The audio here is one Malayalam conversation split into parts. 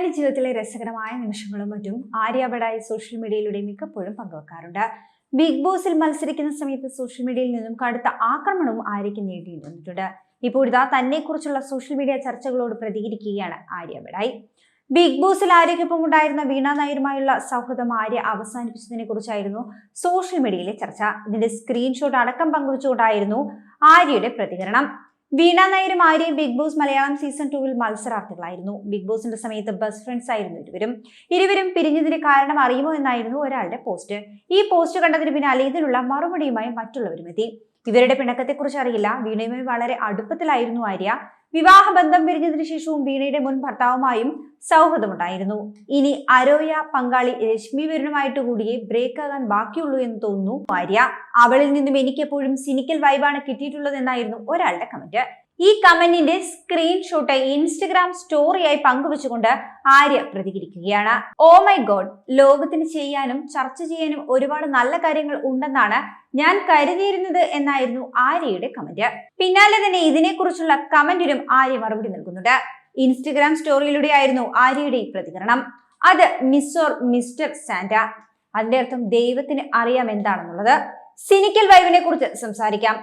തന്റെ ജീവിതത്തിലെ രസകരമായ നിമിഷങ്ങളും മറ്റും ആര്യാപടായി സോഷ്യൽ മീഡിയയിലൂടെ മിക്കപ്പോഴും പങ്കുവെക്കാറുണ്ട്. ബിഗ് ബോസിൽ മത്സരിക്കുന്ന സമയത്ത് സോഷ്യൽ മീഡിയയിൽ നിന്നും കടുത്ത ആക്രമണവും ആര്യയ്ക്ക് നേടി വന്നിട്ടുണ്ട്. ഇപ്പോൾ ഇതാ തന്നെക്കുറിച്ചുള്ള സോഷ്യൽ മീഡിയ ചർച്ചകളോട് പ്രതികരിക്കുകയാണ് ആര്യ ബിഗ് ബോസിൽ ആര്യയ്ക്കൊപ്പം ഉണ്ടായിരുന്ന വീണ നായരുമായുള്ള സൗഹൃദം ആര്യ അവസാനിപ്പിച്ചതിനെ കുറിച്ചായിരുന്നു സോഷ്യൽ മീഡിയയിലെ ചർച്ച. ഇതിന്റെ സ്ക്രീൻഷോട്ട് അടക്കം പങ്കുവച്ചുകൊണ്ടായിരുന്നു ആര്യയുടെ പ്രതികരണം. വീണ നായരും ആര്യയും ബിഗ് ബോസ് മലയാളം സീസൺ ടൂവിൽ മത്സരാർത്ഥികളായിരുന്നു. ബിഗ് ബോസിന്റെ സമയത്ത് ബെസ്റ്റ് ഫ്രണ്ട്സ് ആയിരുന്നു ഇരുവരും. ഇരുവരും പിരിഞ്ഞതിന് കാരണം അറിയുമോ എന്നായിരുന്നു ഒരാളുടെ പോസ്റ്റ്. ഈ പോസ്റ്റ് കണ്ടതിന് പിന്നാലെ ഇതിനുള്ള മറുപടിയുമായി മറ്റുള്ളവരും എത്തി. ഇവരുടെ പിണക്കത്തെക്കുറിച്ച് അറിയില്ല. വീണയുമായി വളരെ അടുപ്പത്തിലായിരുന്നു ആര്യ. വിവാഹബന്ധം പിരിഞ്ഞതിനു ശേഷവും വീണയുടെ മുൻ ഭർത്താവുമായും സൗഹൃദമുണ്ടായിരുന്നു. ഇനി അരോയ പങ്കാളി രശ്മി വരുണുമായിട്ട് കൂടിയേ ബ്രേക്ക് ആകാൻ ബാക്കിയുള്ളൂ എന്ന് തോന്നുന്നു. ഭാര്യ അവളിൽ നിന്നും എനിക്കെപ്പോഴും സിനിക്കൽ വൈബാണ് കിട്ടിയിട്ടുള്ളതെന്നായിരുന്നു ഒരാളുടെ കമന്റ് ഈ കമന്റിന്റെ സ്ക്രീൻഷോട്ട് ഇൻസ്റ്റഗ്രാം സ്റ്റോറിയായി പങ്കുവച്ചുകൊണ്ട് ആര്യ പ്രതികരിക്കുകയാണ്. ഓ മൈ ഗോഡ് ലോകത്തിന് ചെയ്യാനും ചർച്ച ചെയ്യാനും ഒരുപാട് നല്ല കാര്യങ്ങൾ ഉണ്ടെന്നാണ് ഞാൻ കരുതിയിരുന്നത് എന്നായിരുന്നു ആര്യയുടെ കമന്റ്. പിന്നാലെ തന്നെ ഇതിനെക്കുറിച്ചുള്ള കമന്റിനും ആര്യ മറുപടി നൽകുന്നുണ്ട്. ഇൻസ്റ്റഗ്രാം സ്റ്റോറിയിലൂടെ ആയിരുന്നു ആര്യയുടെ ഈ പ്രതികരണം. അത് മിസ് ഓർ മിസ്റ്റർ സാന്റ. അതിന്റെ അർത്ഥം ദൈവത്തിന് അറിയാം എന്താണെന്നുള്ളത്. സിനിക്കൽ വൈവിനെ കുറിച്ച് സംസാരിക്കാം.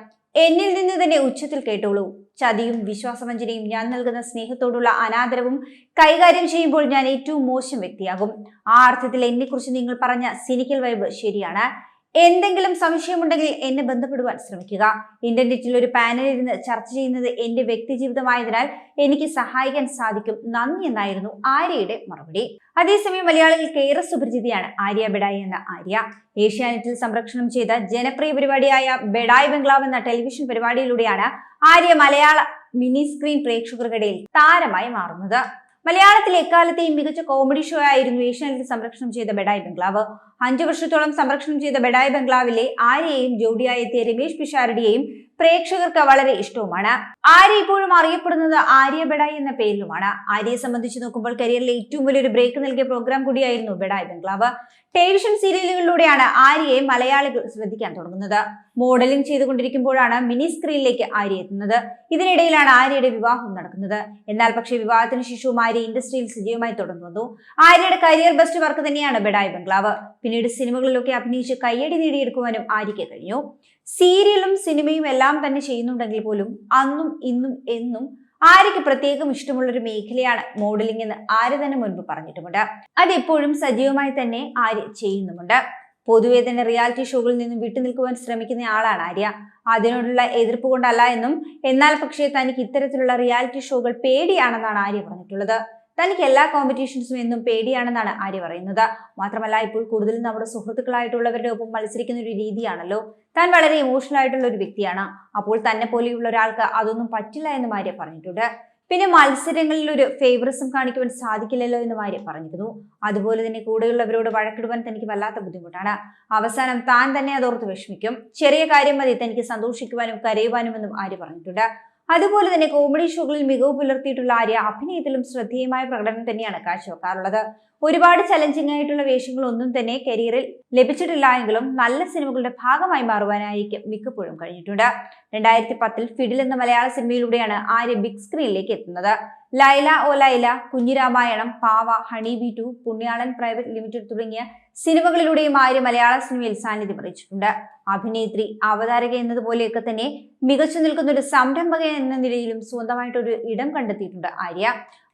എന്നിൽ നിന്ന് തന്നെ ഉച്ചത്തിൽ കേട്ടോളൂ. ചതിയും വിശ്വാസവഞ്ചനയും ഞാൻ നൽകുന്ന സ്നേഹത്തോടുള്ള അനാദരവും കൈകാര്യം ചെയ്യുമ്പോൾ ഞാൻ ഏറ്റവും മോശം വ്യക്തിയാകും. ആ അർത്ഥത്തിൽ എന്നെക്കുറിച്ച് നിങ്ങൾ പറഞ്ഞ സിനിക്കൽ വൈബ് ശരിയാണ്. എന്തെങ്കിലും സംശയമുണ്ടെങ്കിൽ എന്നെ ബന്ധപ്പെടുവാൻ ശ്രമിക്കുക. ഇന്റർനെറ്റിൽ ഒരു പാനലിൽ ഇരുന്ന് ചർച്ച ചെയ്യുന്നത് എന്റെ വ്യക്തി ജീവിതമായതിനാൽ എനിക്ക് സഹായിക്കാൻ സാധിക്കും. നന്ദി എന്നായിരുന്നു ആര്യയുടെ മറുപടി. അതേസമയം മലയാളികൾക്ക് ഏറെ സുപരിചിതിയാണ്. ആര്യ ബെഡായി എന്ന ആര്യ. ഏഷ്യാനെറ്റിൽ സംപ്രേഷണം ചെയ്ത ജനപ്രിയ പരിപാടിയായ ബെഡായ് ബംഗ്ലാവ് എന്ന ടെലിവിഷൻ പരിപാടിയിലൂടെയാണ് ആര്യ മലയാള മിനി സ്ക്രീൻ പ്രേക്ഷകർക്കിടയിൽ താരമായി മാറുന്നത്. മലയാളത്തിൽ എക്കാലത്തെയും മികച്ച കോമഡി ഷോ ആയിരുന്നു ഏഷ്യാനെറ്റിൽ സംരക്ഷണം ചെയ്ത ബെഡായ് ബംഗ്ലാവ്. അഞ്ചു വർഷത്തോളം സംരക്ഷണം ചെയ്ത ബെഡായ് ബംഗ്ലാവിലെ ആര്യയെയും ജോഡിയായ എത്തിയ രമേഷ് പിഷാരടിയെയും പ്രേക്ഷകർക്ക് വളരെ ഇഷ്ടവുമാണ്. ആര്യ ഇപ്പോഴും അറിയപ്പെടുന്നത് ആര്യ ബെഡായി എന്ന പേരിലുമാണ്. ആര്യയെ സംബന്ധിച്ച് നോക്കുമ്പോൾ കരിയറിലെ ഏറ്റവും വലിയൊരു ബ്രേക്ക് നൽകിയ പ്രോഗ്രാം കൂടിയായിരുന്നു ബെഡായ് ബംഗ്ലാവ്. ടെലിവിഷൻ സീരിയലുകളിലൂടെയാണ് ആര്യയെ മലയാളികൾ ശ്രദ്ധിക്കാൻ തുടങ്ങുന്നത്. മോഡലിംഗ് ചെയ്തുകൊണ്ടിരിക്കുമ്പോഴാണ് മിനി സ്ക്രീനിലേക്ക് ആര്യ എത്തുന്നത്. ഇതിനിടയിലാണ് ആര്യയുടെ വിവാഹം നടക്കുന്നത്. എന്നാൽ പക്ഷേ വിവാഹത്തിന് ശേഷവും ആര്യ ഇൻഡസ്ട്രിയിൽ സജീവമായി തുടർന്നു ആര്യയുടെ കരിയർ ബെസ്റ്റ് വർക്ക് തന്നെയാണ് ബെഡായ് ബംഗ്ലാവ്. പിന്നീട് സിനിമകളിലൊക്കെ അഭിനയിച്ച് കയ്യടി നേടിയെടുക്കുവാനും ആര്യയ്ക്ക് കഴിഞ്ഞു. സീരിയലും സിനിമയും എല്ലാം തന്നെ ചെയ്യുന്നുണ്ടെങ്കിൽ പോലും അന്നും ഇന്നും എന്നും ആര്യയ്ക്ക് പ്രത്യേകം ഇഷ്ടമുള്ള ഒരു മേഖലയാണ് മോഡലിംഗ് എന്ന് ആര്യ തന്നെ മുൻപ് പറഞ്ഞിട്ടുമുണ്ട്. അതെപ്പോഴും സജീവമായി തന്നെ ആര്യ ചെയ്യുന്നുമുണ്ട്. പൊതുവെ തന്നെ റിയാലിറ്റി ഷോകളിൽ നിന്നും വിട്ടുനിൽക്കുവാൻ ശ്രമിക്കുന്ന ആളാണ് ആര്യ. അതിനോടുള്ള എതിർപ്പ് കൊണ്ടല്ല എന്നും എന്നാൽ പക്ഷേ തനിക്ക് ഇത്തരത്തിലുള്ള റിയാലിറ്റി ഷോകൾ പേടിയാണെന്നാണ് ആര്യ പറഞ്ഞിട്ടുള്ളത്. തനിക്ക് എല്ലാ കോമ്പറ്റീഷൻസും എന്നും പേടിയാണെന്നാണ് ആര്യ പറയുന്നത്. മാത്രമല്ല ഇപ്പോൾ കൂടുതലും നമ്മുടെ സുഹൃത്തുക്കളായിട്ടുള്ളവരുടെ ഒപ്പം മത്സരിക്കുന്ന ഒരു രീതിയാണല്ലോ. താൻ വളരെ ഇമോഷണൽ ആയിട്ടുള്ള ഒരു വ്യക്തിയാണ്. അപ്പോൾ തന്നെ പോലെയുള്ള ഒരാൾക്ക് അതൊന്നും പറ്റില്ല എന്നും ആര്യ പറഞ്ഞിട്ടുണ്ട്. പിന്നെ മത്സരങ്ങളിൽ ഒരു ഫേവറിസം കാണിക്കുവാൻ സാധിക്കില്ലല്ലോ എന്ന് ഭാര്യ പറഞ്ഞിരുന്നു. അതുപോലെ തന്നെ കൂടെയുള്ളവരോട് വഴക്കിടുവാൻ തനിക്ക് വല്ലാത്ത ബുദ്ധിമുട്ടാണ്. അവസാനം താൻ തന്നെ അതോർത്ത് വിഷമിക്കും. ചെറിയ കാര്യം മതി തനിക്ക് സന്തോഷിക്കുവാനും കരയുവാനും എന്നും ആര്യ പറഞ്ഞിട്ടുണ്ട്. അതുപോലെ തന്നെ കോമഡി ഷോകളിൽ മികവ് പുലർത്തിയിട്ടുള്ള ആര്യ അഭിനയത്തിലും ശ്രദ്ധേയമായ പ്രകടനം തന്നെയാണ് കാഴ്ചവെക്കാറുള്ളത്. ഒരുപാട് ചലഞ്ചിങ് ആയിട്ടുള്ള വേഷങ്ങളൊന്നും തന്നെ കരിയറിൽ ലഭിച്ചിട്ടില്ല എങ്കിലും നല്ല സിനിമകളുടെ ഭാഗമായി മാറുവാനായിരിക്കും മിക്കപ്പോഴും കഴിഞ്ഞിട്ടുണ്ട്. രണ്ടായിരത്തി പത്തിൽ ഫിഡിൽ എന്ന മലയാള സിനിമയിലൂടെയാണ് ആര്യ ബിഗ് സ്ക്രീനിലേക്ക് എത്തുന്നത്. Laila O Laila Kunjiramayanam Pava Honey Bee two Punyalan Private Limited തുടങ്ങിയ സിനിമകളിലൂടെയും ആര്യ മലയാള സിനിമയിൽ സാന്നിധ്യം അറിയിച്ചിട്ടുണ്ട്. അഭിനേത്രി അവതാരക എന്നതുപോലെയൊക്കെ തന്നെ മികച്ചു നിൽക്കുന്ന ഒരു സംരംഭക എന്ന നിലയിലും സ്വന്തമായിട്ടൊരു ഇടം കണ്ടെത്തിയിട്ടുണ്ട് ആര്യ.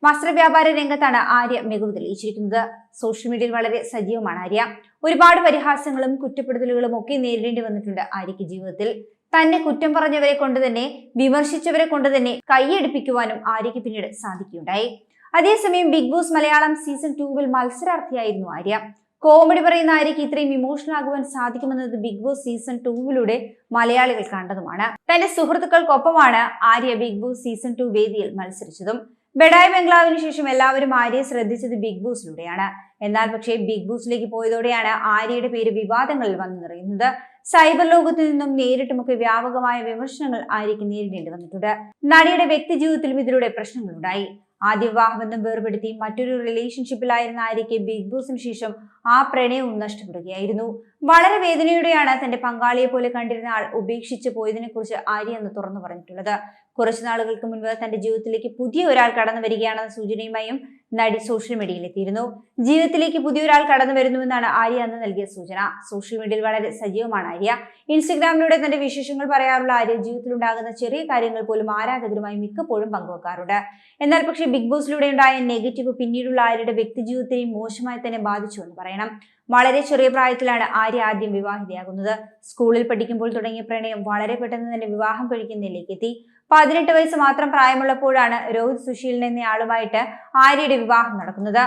വസ്ത്രവ്യാപാര രംഗത്താണ് ആര്യ മികവ് തെളിയിച്ചിരിക്കുന്നത് സോഷ്യൽ മീഡിയയിൽ വളരെ സജീവമാണ് ആര്യ. ഒരുപാട് പരിഹാസങ്ങളും കുറ്റപ്പെടുത്തലുകളും ഒക്കെ നേരിടേണ്ടി വന്നിട്ടുണ്ട് ആര്യയ്ക്ക് ജീവിതത്തിൽ. തന്നെ കുറ്റം പറഞ്ഞവരെ കൊണ്ട് തന്നെ വിമർശിച്ചവരെ കൊണ്ട് തന്നെ കൈയടിപ്പിക്കുവാനും ആര്യയ്ക്ക് പിന്നീട് സാധിക്കുകയുണ്ടായി. അതേസമയം ബിഗ് ബോസ് മലയാളം സീസൺ ടൂവിൽ മത്സരാർത്ഥിയായിരുന്നു ആര്യ. കോമഡി പറയുന്ന ആര്യയ്ക്ക് ഇത്രയും ഇമോഷണൽ ആകുവാൻ സാധിക്കുമെന്നത് ബിഗ് ബോസ് സീസൺ ടൂവിലൂടെ മലയാളികൾ കണ്ടതുമാണ്. തന്റെ സുഹൃത്തുക്കൾക്കൊപ്പമാണ് Arya Bigg Boss season two വേദിയിൽ മത്സരിച്ചതും. ബെഡായ് ബംഗ്ലാവിന് ശേഷം എല്ലാവരും ആര്യയെ ശ്രദ്ധിച്ചത് ബിഗ് ബോസിലൂടെയാണ്. എന്നാൽ പക്ഷേ ബിഗ് ബോസിലേക്ക് പോയതോടെയാണ് ആര്യയുടെ പേര് വിവാദങ്ങളിൽ വന്നു നിറയുന്നത്. സൈബർ ലോകത്തിൽ നിന്നും നേരിട്ടുമൊക്കെ വ്യാപകമായ വിമർശനങ്ങൾ ആര്യയ്ക്ക് നേരിടേണ്ടി വന്നിട്ടുണ്ട്. നടിയുടെ വ്യക്തി ജീവിതത്തിലും ഇതിലൂടെ പ്രശ്നങ്ങളുണ്ടായി. ആദ്യ വിവാഹബന്ധം വേർപെടുത്തി മറ്റൊരു റിലേഷൻഷിപ്പിലായിരുന്ന ആര്യയ്ക്ക് ബിഗ് ബോസിന് ശേഷം ആ പ്രണയവും നഷ്ടപ്പെടുകയായിരുന്നു. വളരെ വേദനയോടെയാണ് തന്റെ പങ്കാളിയെ പോലെ കണ്ടിരുന്ന ആൾ ഉപേക്ഷിച്ച് പോയതിനെ കുറിച്ച് ആര്യ എന്ന് തുറന്നു പറഞ്ഞിട്ടുള്ളത്. കുറച്ചു നാളുകൾക്ക് മുൻപ് തന്റെ ജീവിതത്തിലേക്ക് പുതിയ ഒരാൾ കടന്നു വരികയാണെന്ന സൂചനയുമായും നടി സോഷ്യൽ മീഡിയയിൽ എത്തിയിരുന്നു. ജീവിതത്തിലേക്ക് പുതിയൊരാൾ കടന്നു വരുന്നുവെന്നാണ് ആര്യ അന്ന് നൽകിയ സൂചന. സോഷ്യൽ മീഡിയയിൽ വളരെ സജീവമാണ് ആര്യ. ഇൻസ്റ്റഗ്രാമിലൂടെ തന്റെ വിശേഷങ്ങൾ പറയാറുള്ള ആര്യ ജീവിതത്തിലുണ്ടാകുന്ന ചെറിയ കാര്യങ്ങൾ പോലും ആരാധകരുമായി മിക്കപ്പോഴും പങ്കുവെക്കാറുണ്ട്. എന്നാൽ പക്ഷേ ബിഗ് ബോസിലൂടെ ഉണ്ടായ നെഗറ്റീവ് പിന്നീടുള്ള ആര്യയുടെ വ്യക്തിജീവിതത്തെയും മോശമായി തന്നെ ബാധിച്ചു എന്ന് പറയണം. വളരെ ചെറിയ പ്രായത്തിലാണ് ആര്യ ആദ്യം വിവാഹിതയാകുന്നത്. സ്കൂളിൽ പഠിക്കുമ്പോൾ തുടങ്ങിയ പ്രണയം വളരെ പെട്ടെന്ന് തന്നെ വിവാഹം കഴിക്കുന്നതിലേക്ക് എത്തി പതിനെട്ട് വയസ്സ് മാത്രം പ്രായമുള്ളപ്പോഴാണ് രോഹിത് സുശീലൻ എന്നയാളുമായിട്ട് ആര്യയുടെ വിവാഹം നടക്കുന്നത്.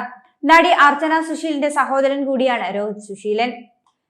നടി അർച്ചന സുശീലിന്റെ സഹോദരൻ കൂടിയാണ് രോഹിത് സുശീലൻ.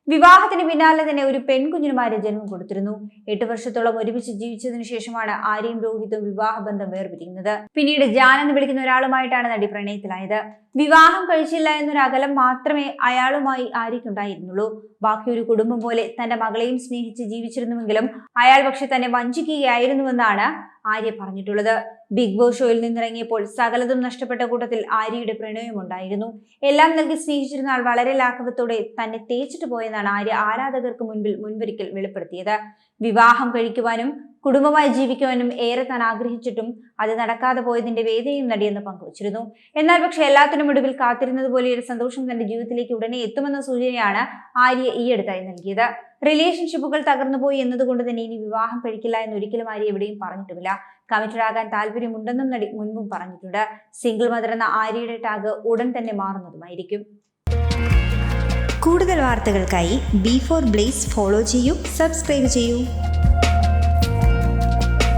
വിവാഹത്തിന് പിന്നാലെ തന്നെ ഒരു പെൺകുഞ്ഞിനുമാരെ ജന്മം കൊടുത്തിരുന്നു. എട്ട് വർഷത്തോളം ഒരുമിച്ച് ജീവിച്ചതിനു ശേഷമാണ് ആര്യയും രോഹിതും വിവാഹബന്ധം വേർപിരിയുന്നത്. പിന്നീട് ജാൻ എന്ന് വിളിക്കുന്ന ഒരാളുമായിട്ടാണ് നടി പ്രണയത്തിലായത്. വിവാഹം കഴിച്ചില്ല എന്നൊരു അകലം മാത്രമേ അയാളുമായി ആര്യയ്ക്കുണ്ടായിരുന്നുള്ളൂ. ബാക്കി ഒരു കുടുംബം പോലെ തന്റെ മകളെയും സ്നേഹിച്ച് ജീവിച്ചിരുന്നുവെങ്കിലും അയാൾ പക്ഷെ തന്നെ വഞ്ചിക്കുകയായിരുന്നുവെന്നാണ് ആര്യ പറഞ്ഞിട്ടുള്ളത്. ബിഗ് ബോസ് ഷോയിൽ നിന്നിറങ്ങിയപ്പോൾ സകലതും നഷ്ടപ്പെട്ട കൂട്ടത്തിൽ ആര്യയുടെ പ്രണയവും ഉണ്ടായിരുന്നു. എല്ലാം നൽകി സ്നേഹിച്ചിരുന്ന ആൾ വളരെ ലാഘവത്തോടെ തന്നെ തേച്ചിട്ട് പോയെന്നാണ് ആര്യ ആരാധകർക്ക് മുൻപിൽ മുൻപൊരിക്കൽ വെളിപ്പെടുത്തിയത്. വിവാഹം കഴിക്കുവാനും കുടുംബമായി ജീവിക്കുവാനും ഏറെ താൻ ആഗ്രഹിച്ചിട്ടും അത് നടക്കാതെ പോയതിന്റെ വേദനയും നടിയെന്ന് പങ്കുവച്ചിരുന്നു. എന്നാൽ പക്ഷെ എല്ലാത്തിനും ഒടുവിൽ കാത്തിരുന്നത് പോലെ ഒരു സന്തോഷം തന്റെ ജീവിതത്തിലേക്ക് ഉടനെ എത്തുമെന്ന സൂചനയാണ് ആര്യ ഈയടുത്തായി നൽകിയത്. റിലേഷൻഷിപ്പുകൾ തകർന്നുപോയി എന്നതുകൊണ്ട് തന്നെ ഇനി വിവാഹം കഴിക്കില്ല എന്ന് ഒരിക്കലും ആര്യ എവിടെയും പറഞ്ഞിട്ടുമില്ല. കമ്മിറ്റഡ് ആകാൻ താല്പര്യമുണ്ടെന്നും നടി മുൻപും പറഞ്ഞിട്ടുണ്ട്. സിംഗിൾ മദർ എന്ന ആര്യയുടെ ടാഗ് ഉടൻ തന്നെ മാറുന്നതുമായിരിക്കും. കൂടുതൽ വാർത്തകൾക്കായി ബി ഫോർ ബ്ലേസ് ഫോളോ ചെയ്യൂ സബ്സ്ക്രൈബ് ചെയ്യൂ.